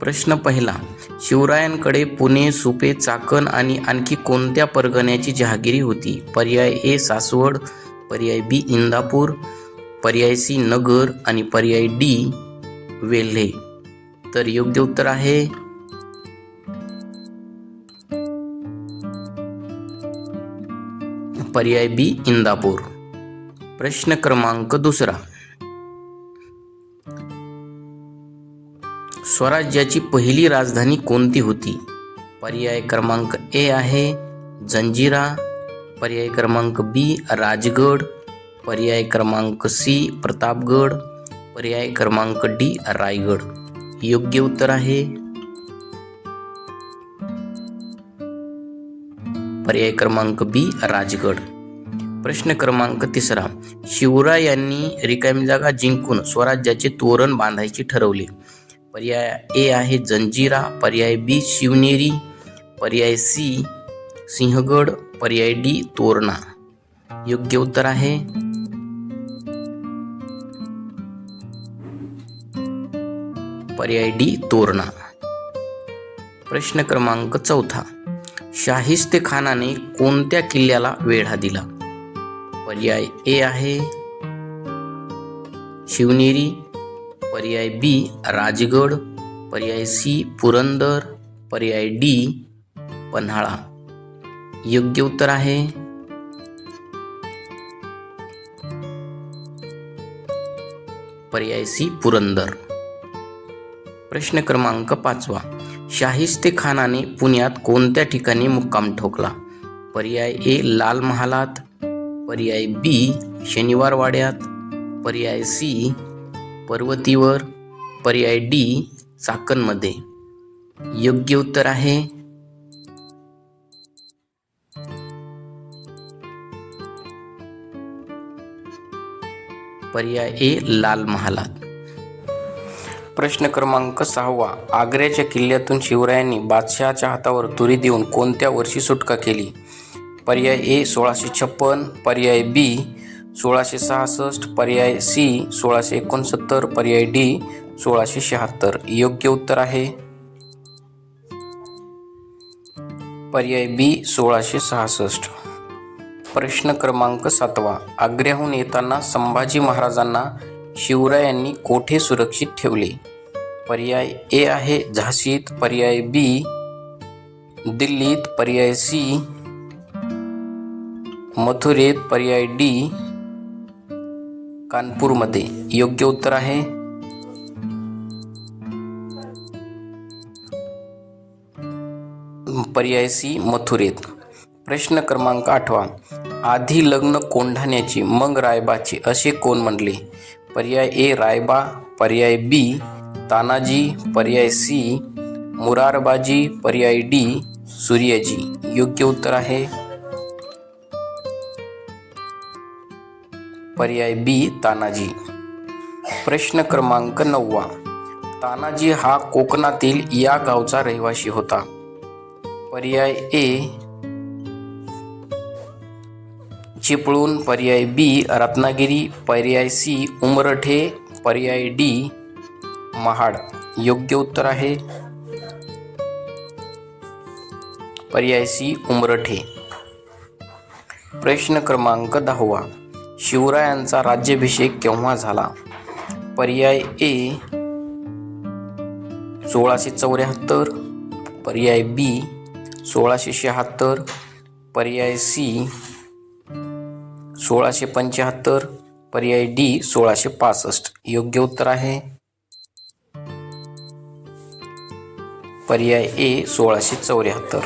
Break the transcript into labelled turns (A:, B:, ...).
A: प्रश्न पहिला शिवरायांकडे पुणे सुपे चाकण आणि आणखी कोणत्या परगण्याची जहागिरी होती? पर्याय ए सासवड पर्याय बी इंदापूर पर्याय सी नगर आणि पर्याय डी वेल्हे. तर योग्य उत्तर आहे? पर्याय बी इंदापूर. प्रश्न क्रमांक दुसरा स्वराज्याची पहिली राजधानी कोणती होती? पर्याय क्रमांक ए आहे जंजिरा पर्याय क्रमांक बी राजगड पर्याय क्रमांक सी प्रतापगड पर्याय क्रमांक डी रायगड. योग्य उत्तर आहे. पर्याय क्रमांक बी राजगड. प्रश्न क्रमांक तिसरा. शिवराय यांनी रिकामी जागा जिंकून स्वराज्याचे तोरण बांधायचे ठरवले. पर्याय ए आहे जंजिरा पर्याय बी शिवनेरी पर्याय सी सिंहगड पर्याय डी तोरणा. योग्य उत्तर आहे. पर्याय डी तोरणा. प्रश्न क्रमांक चौथा. शाहिस्ते खानाने कोणत्या किल्ल्याला वेढा दिला? पर्याय ए आहे शिवनेरी पर्याय बी राजगड. पर्याय सी पुरंदर. पर्याय डी पन्हाळा. योग्य उत्तर आहे? पर्याय सी पुरंदर. प्रश्न क्रमांक पाचवा. शाहिस्ते खानाने पुण्यात कोणत्या ठिकाणी मुक्काम ठोकला? पर्याय ए लाल महालात. पर्याय बी शनिवार वाड्यात. पर्याय सी पर्वतीवर पर्याय डी चाकणमध्ये. योग्य उत्तर आहे. पर्याय ए लाल महालात. प्रश्न क्रमांक सहावा. आग्र्याच्या किल्ल्यातून शिवरायांनी बादशहाच्या हातावर तुरी देऊन कोणत्या वर्षी सुटका केली? पर्याय ए सोळाशे छप्पन. पर्याय बी सोळाशे सहासष्ट पर्याय सी सोळाशे एकोणसत्तर पर्याय डी सोळाशे शहात्तर. योग्य उत्तर आहे. पर्याय बी सोळाशे सहासष्ट. प्रश्न क्रमांक सातवा. आग्र्याहून येताना संभाजी महाराजांना शिवरायांनी कोठे सुरक्षित ठेवले? पर्याय ए आहे झाशीत पर्याय बी दिल्लीत पर्याय सी मथुरेत पर्याय डी कानपूरमध्ये योग्य उत्तर आहे. पर्याय सी मथुरेत. प्रश्न क्रमांक आठवा. आधी लग्न कोंढाण्याची मग रायबाची असे कोण म्हणले? पर्याय ए रायबा. पर्याय बी तानाजी. पर्याय सी मुरारबाजी. पर्याय डी सूर्यजी. योग्य उत्तर आहे. पर्याय बी तानाजी. प्रश्न क्रमांक नववा. तानाजी हा कोकणातील या गावचा रहिवासी होता. पर्याय ए चिपळूण. पर्याय बी रत्नागिरी. पर्याय सी उमरठे. पर्याय डी महाड. योग्य उत्तर आहे. पर्याय सी उमरठे. प्रश्न क्रमांक दहावा. शिवरायांचा राज्याभिषेक केव्हा झाला? पर्याय ए सोळाशे चौऱ्याहत्तर. पर्याय बी सोळाशे शहात्तर. पर्याय सी सोळाशे पंच्याहत्तर. पर्याय डी सोळाशे पासष्ट. योग्य उत्तर आहे? पर्याय ए सोळाशे चौऱ्याहत्तर.